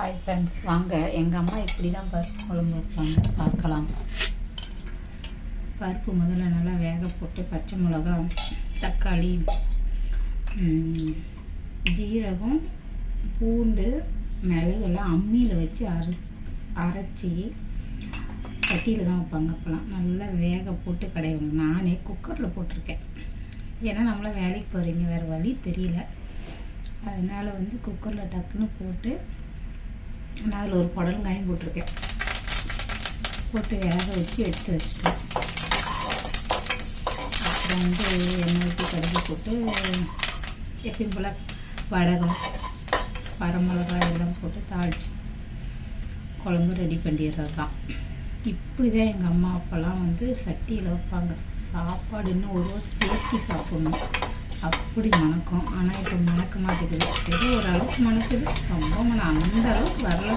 Hi friends வாங்க. எங்கள் அம்மா இப்படி தான் பருப்பு குழம்பு வைப்பாங்க. பார்க்கலாம். பருப்பு முதல்ல நல்லா வேக போட்டு பச்சை மிளகா தக்காளி ஜீரகம் பூண்டு மிளகெல்லாம் அம்மியில் வச்சு அரை அரைச்சி சட்டியில் தான் வைப்பாங்க அப்போலாம் நல்லா வேக போட்டு கடைவாங்க நானே குக்கரில் போட்டிருக்கேன். ஏன்னா நம்மளாம் வேலைக்கு போகிறீங்க வேறு வழி தெரியல. அதனால் வந்து குக்கரில் டக்குன்னு போட்டு நான் அதில் ஒரு புடலங்காயும் போட்டிருக்கேன். போட்டு வேக வச்சு எடுத்து வச்சுட்டேன். அப்புறம் வந்து எண்ணெய் ஊற்றி கடுகு போட்டு எப்பயும் போல் வடகம் பரமிளகாய் எல்லாம் போட்டு தாளிச்சு குழம்பு ரெடி பண்ணிடுறது தான். இப்படி தான் எங்கள் அம்மா அப்பெல்லாம் வந்து சட்டியில் வைப்பாங்க. சாப்பாடு இன்னும் ஒரு சேர்த்து சாப்பிடணும். அப்படி மணக்கும். ஆனால் இப்போ மணக்க மாட்டேங்குது. ஏதோ ஓரளவுக்கு மணக்குது. ரொம்ப மன அந்த அளவுக்கு வரல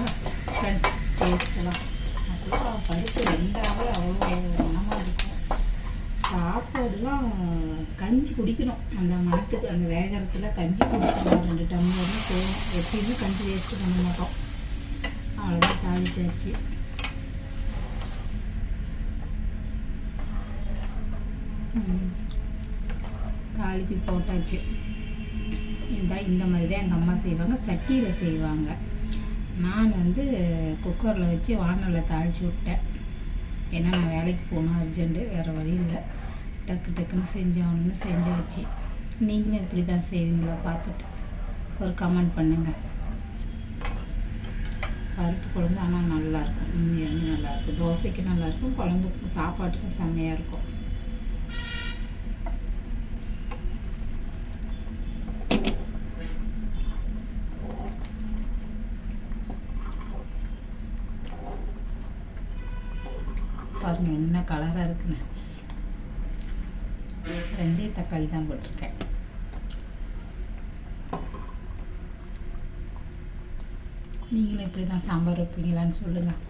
ஃப்ரெண்ட்ஸ் டேஸ்ட்லாம் அப்போ பருப்பு ரெண்டாவே அவ்வளோ மனமாக இருக்கும். சாப்பாடுலாம் கஞ்சி குடிக்கணும். அந்த மணத்துக்கு அந்த வேகரத்தில் கஞ்சி குடிச்சிடலாம். ரெண்டு டம்ளர்னு போகணும் எப்பயுமே கஞ்சி வேஸ்ட்டு பண்ண மாட்டோம். அவ்வளோதான் தாளிச்சாச்சு. ம். அழுப்பி போட்டாச்சு. இந்த இந்த மாதிரி தான் எங்கள் அம்மா செய்வாங்க சட்டியில் செய்வாங்க. நான் வந்து குக்கரில் வச்சு வானலில் தாளித்து விட்டேன். ஏன்னா நான் வேலைக்கு போகணும் அர்ஜென்ட்டு வேறு வழி இல்லை. டக்கு டக்குன்னு செஞ்சாகணும்னு செஞ்சாச்சு. நீங்களும் இப்படி தான் செய்வீங்களா பார்த்துட்டு ஒரு கமெண்ட் பண்ணுங்கள் பருப்பு குழம்பு ஆனால் நல்லாயிருக்கும் உண்மையாலுமே நல்லாயிருக்கும் தோசைக்கு நல்லாயிருக்கும் குழம்புக்கு சாப்பாட்டுக்கும் செம்மையாக இருக்கும். பாருங்க என்ன கலராக இருக்குன்னு. ரெண்டே தக்காளி தான் போட்டிருக்கேன். நீங்களும் இப்படி தான் சாம்பார் வைப்பீங்களான்னு சொல்லுங்கள்